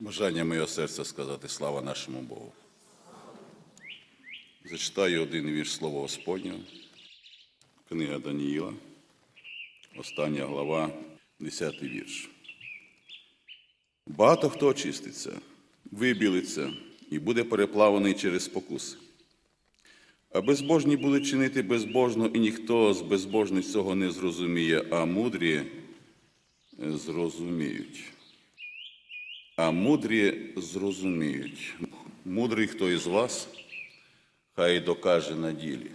Бажання моєго серця сказати слава нашому Богу. Зачитаю один вірш Слова Господнього. Книга Даніїла, остання глава, 10 вірш. Багато хто очиститься, вибілиться і буде переплаваний через спокуси. А безбожні будуть чинити безбожно, і ніхто з безбожних цього не зрозуміє, а мудрі зрозуміють. А мудрі зрозуміють. Мудрий хто із вас, хай докаже на ділі.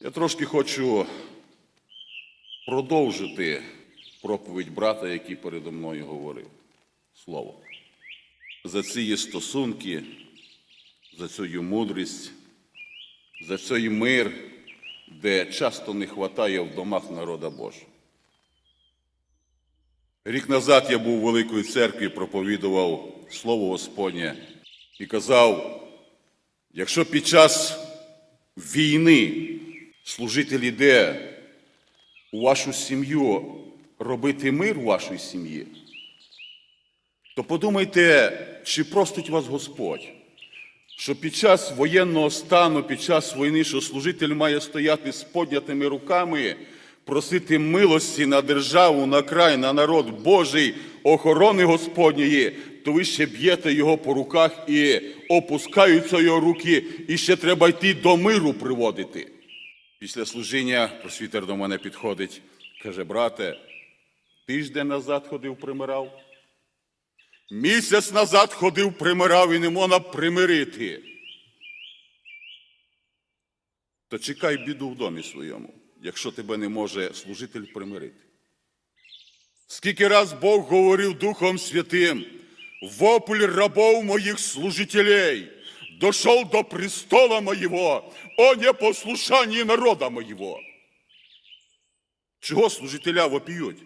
Я трошки хочу продовжити проповідь брата, який передо мною говорив. Слово. За ці стосунки, за цю мудрість, за цей мир, де часто не вистачає в домах народа Божого. Рік назад я був у Великої церкві, проповідував Слово Господнє і казав, якщо під час війни служитель іде у вашу сім'ю робити мир у вашій сім'ї, то подумайте, чи простить вас Господь, що під час воєнного стану, під час війни, що служитель має стояти з поднятими руками, просити милості на державу, на край, на народ Божий, охорони Господньої, то ви ще б'єте його по руках і опускаються його руки, і ще треба йти до миру приводити. Після служіння просвітер до мене підходить, каже, брате, тиждень назад ходив, примирав. Місяць назад ходив, примирав і не можна примирити. То чекай біду в домі своєму, якщо тебе не може служитель примирити. Скільки раз Бог говорив Духом Святим, вопль рабов моїх служителей дошел до престола моего, о непослушании народа моего. Чого служителя вопіють?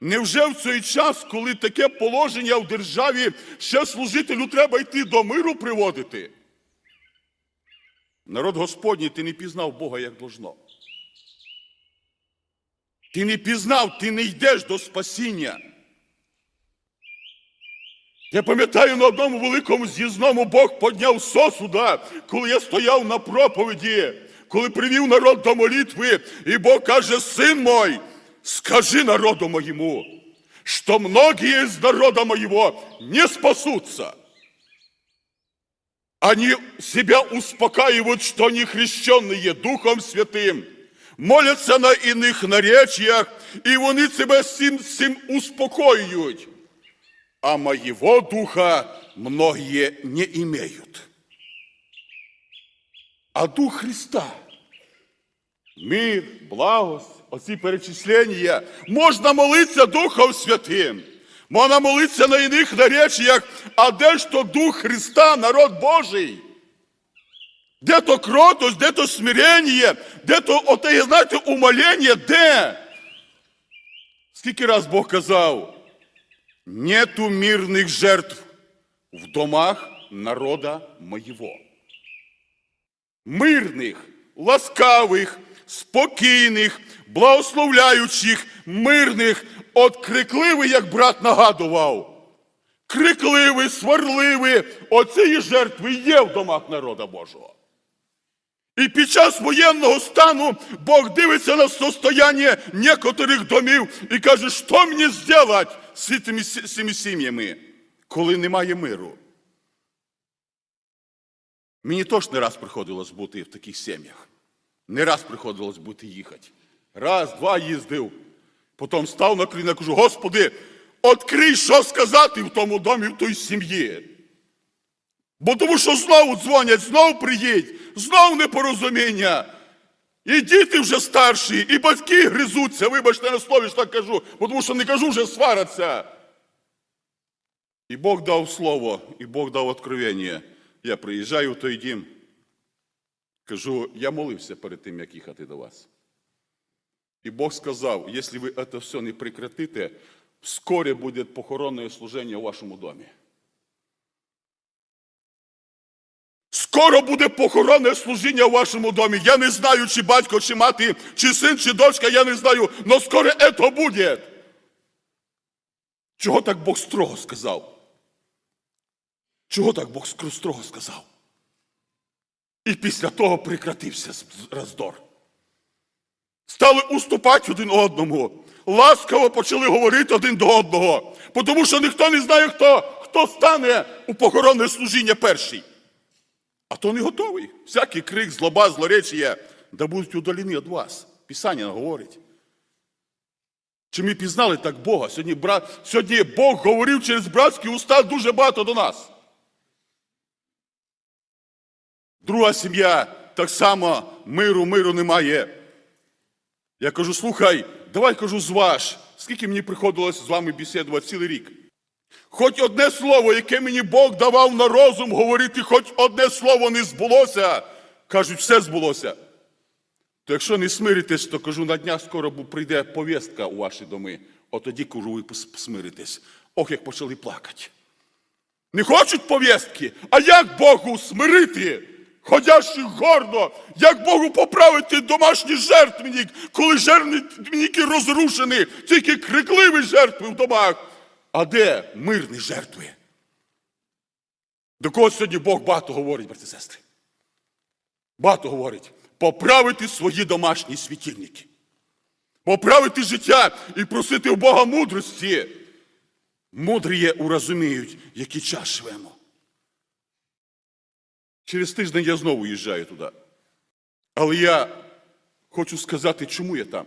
Невже в цей час, коли таке положення в державі, ще служителю треба йти до миру приводити? Народ Господній, ти не пізнав Бога як должно. Ти не пізнав, ти не йдеш до спасіння. Я пам'ятаю, на одному великому з'їзному Бог підняв сосуда, коли я стояв на проповіді, коли привів народ до молитви, і Бог каже, син мой, скажи народу моєму, що многие з народа моего не спасутся. Они себя успокаивают, что они хрещенные Духом Святым, моляться на иных наречиях, і вони себе з цим, з цим успокоюють. А моего духа многие не имеют. А дух Христа, мир, благость, оці перечислення, можна молитися Духом Святим, можна молитися на іних наречіях, а де ж то Дух Христа, народ Божий? Де то кротость, де то смирення, де то оте, знаєте, умолення, де? Скільки раз Бог казав, нету мирних жертв в домах народа моєго. Мирних, ласкавих, спокійних, благословляючих, мирних, от крикливий, як брат нагадував. Крикливий, сварливий, оцієї жертви є в домах народа Божого. І під час воєнного стану Бог дивиться на состояние некоторих домів і каже, що мені зробити з цими, цими сім'ями, коли немає миру. Мені теж не раз приходилось бути в таких сім'ях. Не раз приходилось бути їхати. Раз, два їздив. Потім став на коліна, кажу, Господи, відкрий, що сказати в тому домі, в той сім'ї. Бо тому що знову дзвонять, знову приїдь, знову непорозуміння. І діти вже старші, і батьки гризуться, вибачте на слові, що так кажу, бо тому що не кажу, вже сваряться. І Бог дав слово, і Бог дав откровення. Я приїжджаю в той дім, кажу, я молився перед тим, як їхати до вас. І Бог сказав, якщо ви це все не прекратите, вскоре буде похоронне служення у вашому домі. Скоро буде похоронне служіння у вашому домі. Я не знаю, чи батько, чи мати, чи син, чи дочка, я не знаю, але скоро це буде. Чого так Бог строго сказав? Чого так Бог строго сказав? І після того прекратився роздор. Стали уступати один одному. Ласкаво почали говорити один до одного. Тому що ніхто не знає, хто, хто стане у похоронне служіння перший. А то не готовий. Всякий крик, злоба, злоречія, да будуть удалені від вас. Писання говорить. Чи ми пізнали так Бога? Сьогодні, брат, сьогодні Бог говорив через братські уста дуже багато до нас. Друга сім'я так само миру, миру немає. Я кажу, слухай, давай кажу, зваж, скільки мені приходилось з вами бесідувати цілий рік. Хоч одне слово, яке мені Бог давав на розум говорити, хоч одне слово не збулося, кажуть, все збулося. То якщо не смиритесь, то кажу, на днях скоро прийде повістка у ваші доми. От тоді кажу, ви смиритесь. Ох, як почали плакати. Не хочуть повістки, а як Богу смирити? Ходящих гордо, як Богу поправити домашній жертвенник, коли жертвенники розрушені, тільки крикливі жертви в домах. А де мирні жертви? До кого сьогодні Бог багато говорить, брати сестри? Багато говорить. Поправити свої домашні світильники. Поправити життя і просити у Бога мудрості. Мудрі урозуміють, який час живемо. Через тиждень я знову їжджаю туди. Але я хочу сказати, чому я там.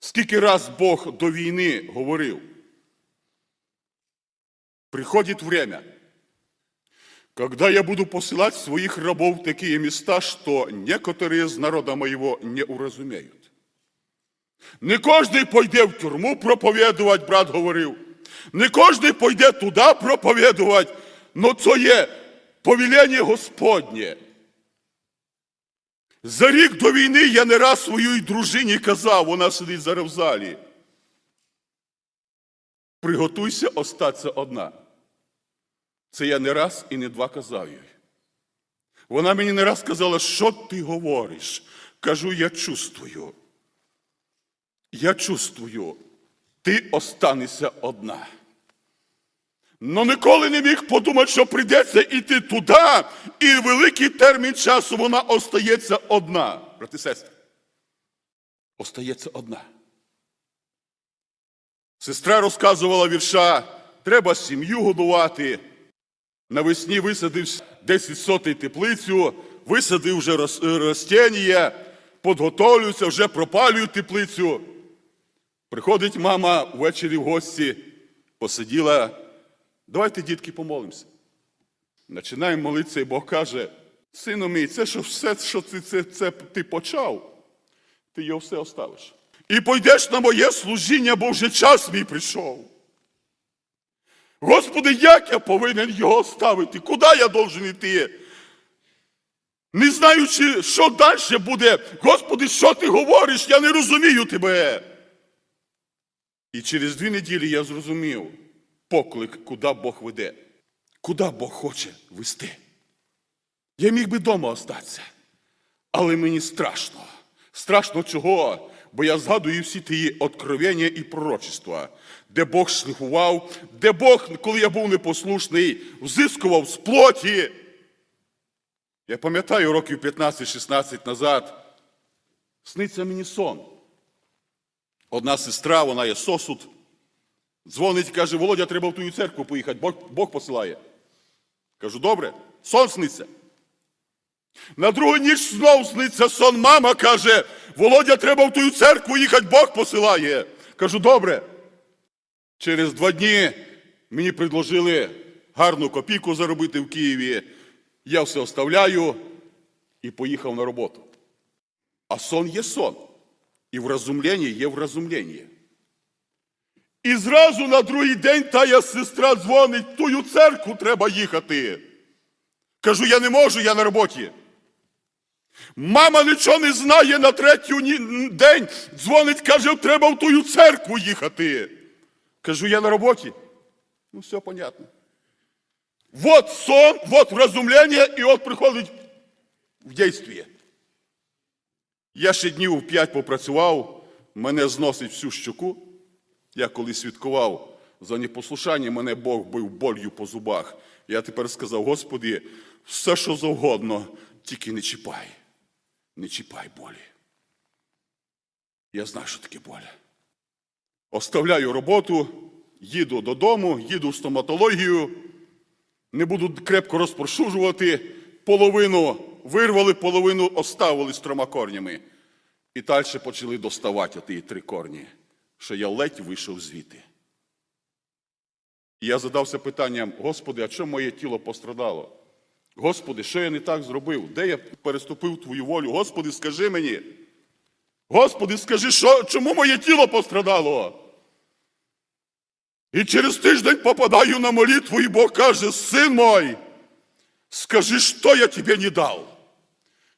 Скільки раз Бог до війни говорив, приходит время, когда я буду посылать своих рабов в такие места, что некоторые из народа моего не уразумеют. Не кожний пойде в тюрму проповідувати, брат говорив. Не кожний пойде туди проповідувати, но це є повеління Господнє. За рік до війни я не раз своїй дружині казав, вона сидить зараз в залі. Приготуйся остатися одна. Це я не раз і не два казав їй. Вона мені не раз казала, що ти говориш. Кажу, я чувствую. Я чувствую, ти останешся одна. Но ніколи не міг подумати, що прийдеться йти туди, і великий термін часу вона остається одна. Брати сестри, остається одна. Сестра розказувала вірша, треба сім'ю годувати. Навесні висадив 10 сотий теплицю, висадив вже рос- ростення, підготовлюється, вже пропалюю теплицю. Приходить мама ввечері в гості, посиділа. Давайте, дітки, помолимося. Починаємо молитися, і Бог каже: сину мій, це що все, що ти, це, це ти почав, ти його все оставиш. І пойдеш на моє служіння, бо вже час мій прийшов. Господи, як я повинен його ставити? Куди я должен йти? Не знаючи, що далі буде. Господи, що ти говориш? Я не розумію тебе. І через дві неділі я зрозумів поклик, куди Бог веде, куди Бог хоче вести. Я міг би вдома остатися, але мені страшно. Страшно чого? Бо я згадую всі ті откровення і пророчества, де Бог шліфував, де Бог, коли я був непослушний, взискував з плоті. Я пам'ятаю років 15-16 назад, сниться мені сон. Одна сестра, вона є сосуд, дзвонить, каже, Володя, треба в ту церкву поїхати, Бог, Бог посилає. Кажу, добре, сон сниться. На другу ніч знов сниться сон. Мама каже, Володя, треба в ту церкву їхати, Бог посилає. Кажу, добре. Через два дні мені предложили гарну копійку заробити в Києві. Я все оставляю і поїхав на роботу. А сон є сон. І вразумлення є вразумлення. І зразу на другий день тая сестра дзвонить, в тую церкву треба їхати. Кажу, я не можу, я на роботі. Мама нічого не знає на третій день. Дзвонить, каже, треба в тую церкву їхати. Кажу, я на роботі. Ну, все понятно. Вот сон, вот розумлення, і от приходить в дійстві. Я ще днів п'ять попрацював, мене зносить всю щоку. Я коли свідкував за непослушання, мене Бог бив болью по зубах. Я тепер сказав, Господи, все, що завгодно, тільки не чіпай. Не чіпай болі. Я знаю, що таке боль. Оставляю роботу, їду додому, їду в стоматологію, не буду крепко розпрошужувати, половину вирвали, половину оставили з трьома корнями. І далі почали доставати ті три корні, що я ледь вийшов звідти. І я задався питанням, Господи, а чому моє тіло пострадало? Господи, що я не так зробив? Де я переступив Твою волю? Господи, скажи мені. Господи, скажи, що, чому моє тіло пострадало? І через тиждень попадаю на молитву, і Бог каже, син мой, скажи, что я тебе не дал?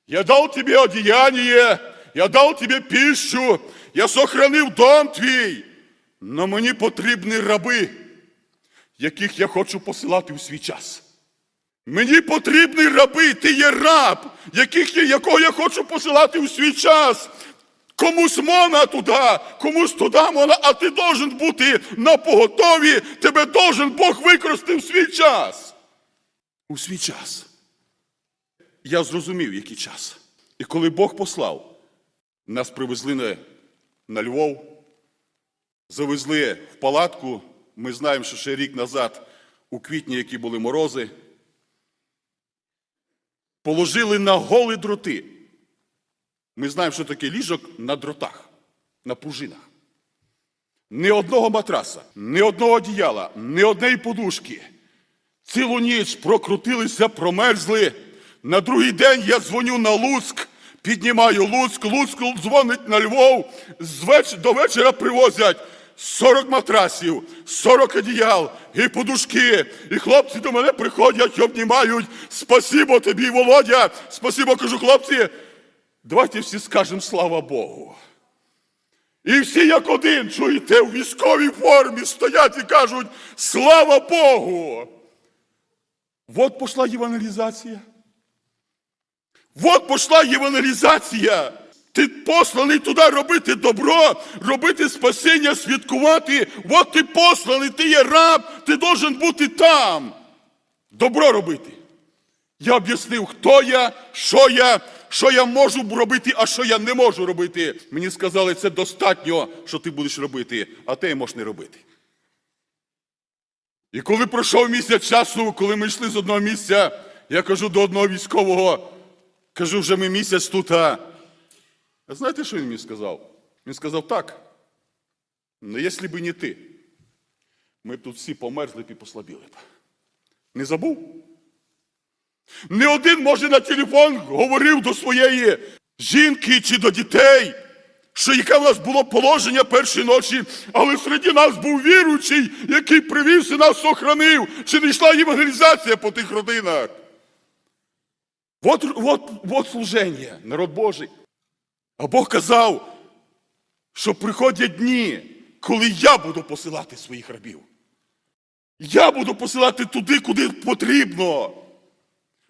Я дал тебе одеяние, я дал тебе пищу, я сохранив дом твій, но мені потрібні раби, яких я хочу посилати у свій час. Мені потрібні раби, ти є раб, яких я, якого я хочу посилати у свій час. Комусь можна туди, комусь туди можна, а ти должен бути на поготові, тебе должен Бог використати в свій час. У свій час. Я зрозумів, який час. І коли Бог послав, нас привезли на, Львов, завезли в палатку. Ми знаємо, що ще рік назад, у квітні, які були морози, положили на голі дроти. Ми знаємо, що таке ліжок на дротах, на пружинах. Ні одного матраса, ні одного одіяла, ні однієї подушки. Цілу ніч прокрутилися, промерзли. На другий день я дзвоню на Луцьк, піднімаю Луцьк, Луцьк дзвонить на Львов. Веч... До вечора привозять 40 матрасів, 40 одіял і подушки. І хлопці до мене приходять, і обнімають. Спасибо тобі, Володя. Спасибо, кажу, хлопці. Давайте всі скажемо слава Богу. І всі як один, чуєте, у військовій формі стоять і кажуть слава Богу. Вот пошла євангелізація. Вот пошла євангелізація. Ти посланий туди робити добро, робити спасіння, святкувати. Вот ти посланий, ти є раб, ти должен бути там. Добро робити. Я об'яснив, хто я, що я, що я можу робити, а що я не можу робити. Мені сказали, це достатньо, що ти будеш робити, а ти можеш не робити. І коли пройшов місяць часу, коли ми йшли з одного місця, я кажу до одного військового, кажу, вже ми місяць тут. А знаєте, що він мені сказав? Він сказав так. Ну, якщо б не ти, ми б тут всі померзли б і послабіли б. Не забув? Не один, може, на телефон говорив до своєї жінки чи до дітей, що яке в нас було положення першої ночі, але серед нас був віруючий, який привіз і нас охранив, чи не йшла євангелізація по тих родинах. От, от, от служення, народ Божий. А Бог казав, що приходять дні, коли я буду посилати своїх рабів. Я буду посилати туди, куди потрібно.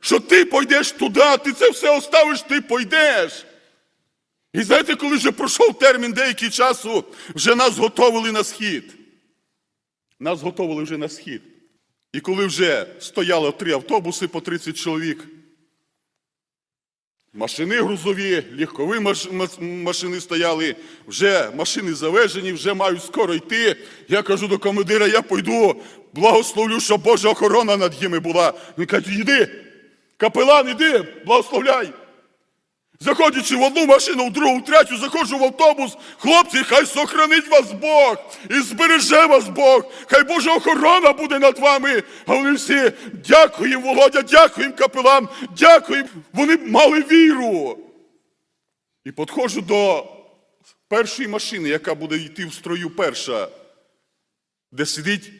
Що ти пойдеш туди, ти це все оставиш, ти пойдеш. І знаєте, коли вже пройшов термін деякий часу, вже нас готовили на схід. Нас готовили вже на схід. І коли вже стояло три автобуси по 30 чоловік, машини грузові, легкові маш- машини стояли, вже машини завезені, вже мають скоро йти. Я кажу до командира, я пойду, благословлю, щоб Божа охорона над ними була. Він каже, йди, капелан, іди, благословляй. Заходячи в одну машину, в другу, в третю, заходжу в автобус. Хлопці, хай сохранить вас Бог і збереже вас Бог. Хай Божа охорона буде над вами. А вони всі дякуємо, Володя, дякуємо, капелан, дякуємо. Вони мали віру. І підходжу до першої машини, яка буде йти в строю перша, де сидить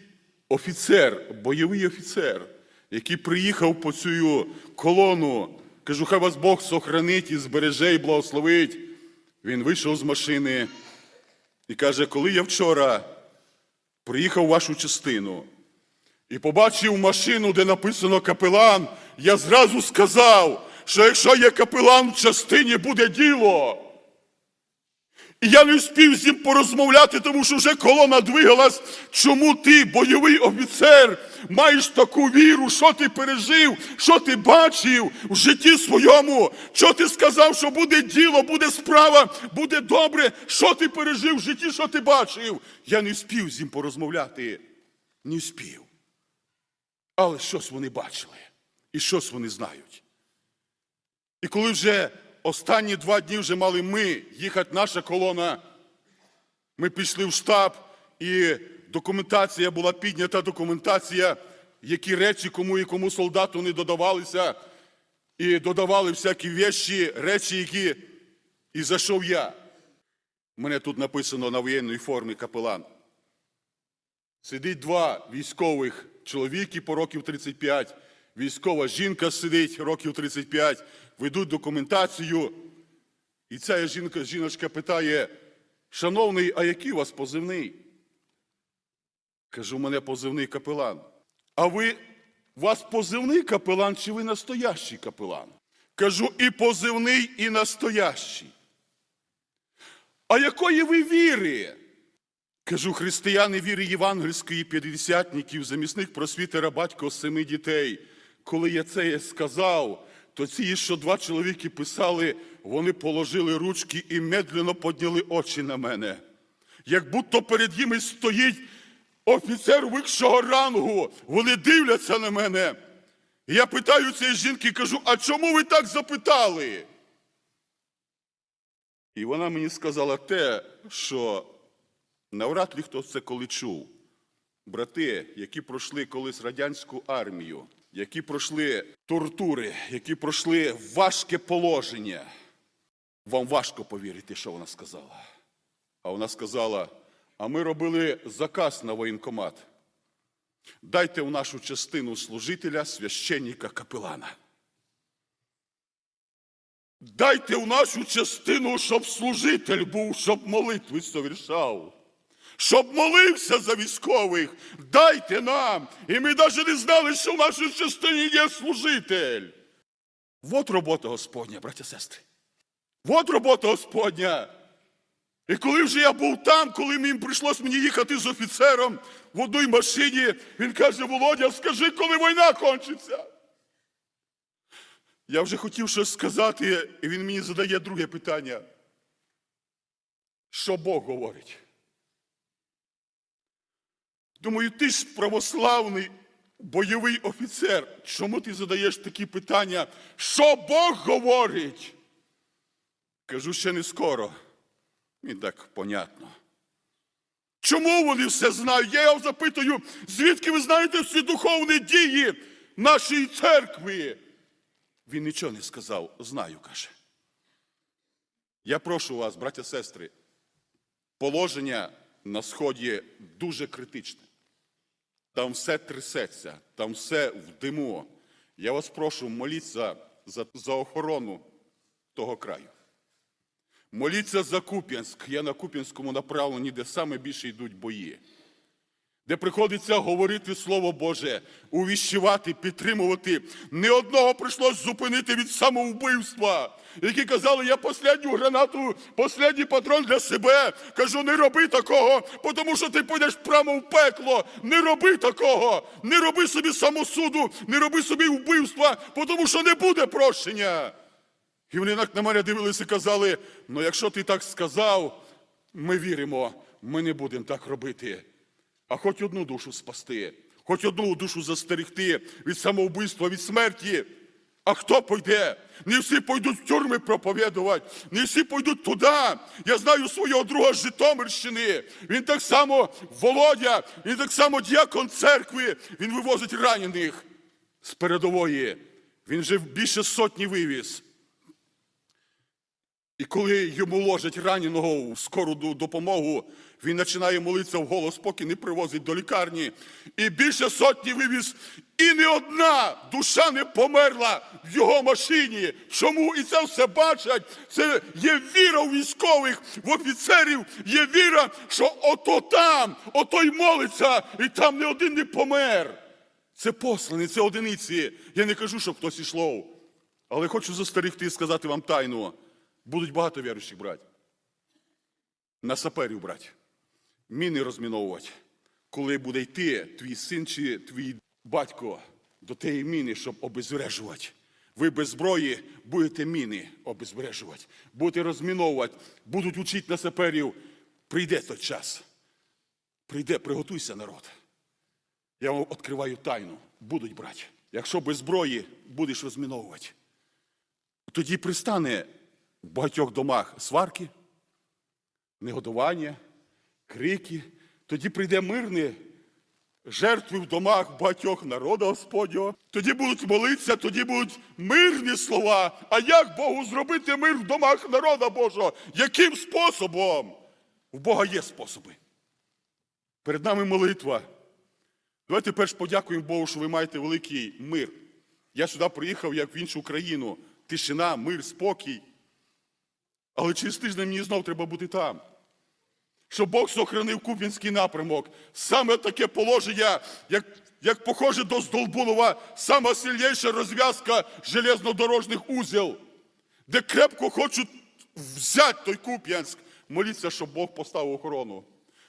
офіцер, бойовий офіцер, який приїхав по цю колону. Кажу, хай вас Бог сохранить і збереже і благословить. Він вийшов з машини і каже, коли я вчора приїхав в вашу частину і побачив машину, де написано капелан, я зразу сказав, що якщо є капелан в частині, буде діло. І я не встиг з ним порозмовляти, тому що вже колона двигалась. Чому ти, бойовий офіцер, маєш таку віру? Що ти пережив? Що ти бачив в житті своєму? Що ти сказав, що буде діло, буде справа, буде добре? Що ти пережив в житті, що ти бачив? Я не встиг з ним порозмовляти. Не встиг. Але щось вони бачили і щось вони знають. І коли вже останні два дні вже мали ми їхати, наша колона, ми пішли в штаб, і документація була піднята, документація, які речі кому і кому солдату не додавалися, і додавали всякі вещі, речі, які і зайшов я. Мене тут написано на воєнній формі капелан. Сидить два військових чоловіки по років 35, військова жінка сидить років 35, ведуть документацію. І ця жінка, жіночка питає: Шановний, а який у вас позивний? Кажу, у мене позивний капелан. А ви, у вас позивний капелан чи ви настоящий капелан? Кажу, і позивний, і настоящий. А якої ви віри? Кажу, християни віри євангельської п'ятдесятників, замісник просвітера батько семи дітей. Коли я це сказав, то ці, що два чоловіки писали, вони положили ручки і медленно підняли очі на мене. Як будто перед ними стоїть офіцер вищого рангу. Вони дивляться на мене. Я питаю цієї жінки, кажу, а чому ви так запитали? І вона мені сказала те, що навряд ли хто це коли чув. Брати, які пройшли колись радянську армію, які пройшли тортури, які пройшли важке положення, вам важко повірити, що вона сказала. А вона сказала: а ми робили заказ на воєнкомат. Дайте в нашу частину служителя священника капелана. Дайте в нашу частину, щоб служитель був, щоб молитви совершав. Щоб молився за військових, дайте нам. І ми навіть не знали, що в нашій частині є служитель. От робота Господня, браття сестри. От робота Господня. І коли вже я був там, коли мені прийшлось мені їхати з офіцером в одній машині, він каже: Володя, скажи, коли війна кончиться. Я вже хотів щось сказати, і він мені задає друге питання. Що Бог говорить? Думаю, ти ж православний бойовий офіцер. Чому ти задаєш такі питання? Що Бог говорить? Кажу, ще не скоро. І так понятно. Чому вони все знають? Я його запитую, звідки ви знаєте всі духовні дії нашої церкви? Він нічого не сказав, знаю, каже. Я прошу вас, браття сестри, положення на сході дуже критичне. Там все трясеться, там все в диму. Я вас прошу, моліться за, за охорону того краю. Моліться за Куп'янськ. Я на Куп'янському направленні, де саме більше йдуть бої. Де приходиться говорити Слово Боже, увіщувати, підтримувати. Не одного прийшлось зупинити від самовбивства, які казали, я останню гранату, останній патрон для себе. Кажу, не роби такого, тому що ти підеш прямо в пекло. Не роби такого, не роби собі самосуду, не роби собі вбивства, тому що не буде прощення. І вони на мене дивилися і казали: ну якщо ти так сказав, ми віримо, ми не будемо так робити. А хоч одну душу спасти, хоч одну душу застерегти від самовбивства, від смерті. А хто пойде? Не всі пойдуть в тюрми проповідувати, не всі пойдуть туди. Я знаю свого друга з Житомирщини. Він так само Володя, він так само діакон церкви. Він вивозить ранених з передової. Він вже більше сотні вивіз. І коли йому ложать раненого в скору допомогу, він починає молитися в голос, поки не привозить до лікарні. І більше сотні вивіз, і не одна душа не померла в його машині. Чому? І це все бачать. Це є віра у військових, в офіцерів, є віра, що ото там, ото й молиться, і там не один не помер. Це послані, це одиниці. Я не кажу, щоб хтось ішло. Але хочу застерегти і сказати вам тайну. Будуть багато віруючих брати. на саперів брати, міни розміновувати, коли буде йти твій син чи твій батько до тієї міни, щоб обезврежувати. Ви без зброї будете міни обезврежувати, будете розміновувати, будуть учити на саперів. Прийде той час. Прийде, приготуйся, народ. Я вам відкриваю тайну. Будуть брати. Якщо без зброї будеш розміновувати, тоді пристане в багатьох домах сварки, негодування, крики. Тоді прийде мирне жертви в домах багатьох народу Господнього. Тоді будуть молитися, тоді будуть мирні слова. А як Богу зробити мир в домах народа Божого? Яким способом? В Бога є способи. Перед нами молитва. Давайте перш подякуємо Богу, що ви маєте великий мир. Я сюди приїхав, як в іншу країну. Тишина, мир, спокій. Але через тиждень мені знов треба бути там. Щоб Бог сохранив Куп'янський напрямок. Саме таке положення, як, як похоже до Здолбунова, сама сильніша розв'язка железнодорожних узел, де крепко хочуть взяти той Куп'янськ. Моліться, щоб Бог поставив охорону.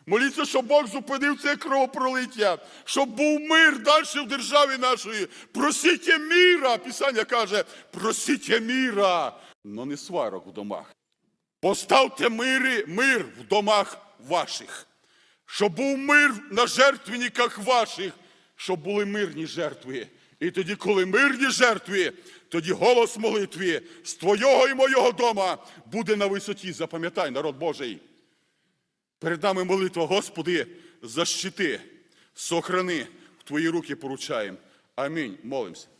Моліться, щоб Бог зупинив це кровопролиття, щоб був мир далі в державі нашої. Просіть міра, Писання каже, просіть міра, но не сварок в домах. Поставте мири, мир в домах ваших, щоб був мир на жертвенниках ваших, щоб були мирні жертви. І тоді, коли мирні жертви, тоді голос молитви з твого і мого дома буде на висоті. Запам'ятай, народ Божий. Перед нами молитва, Господи, защити, сохрани, в Твої руки поручаємо. Амінь. Молимся.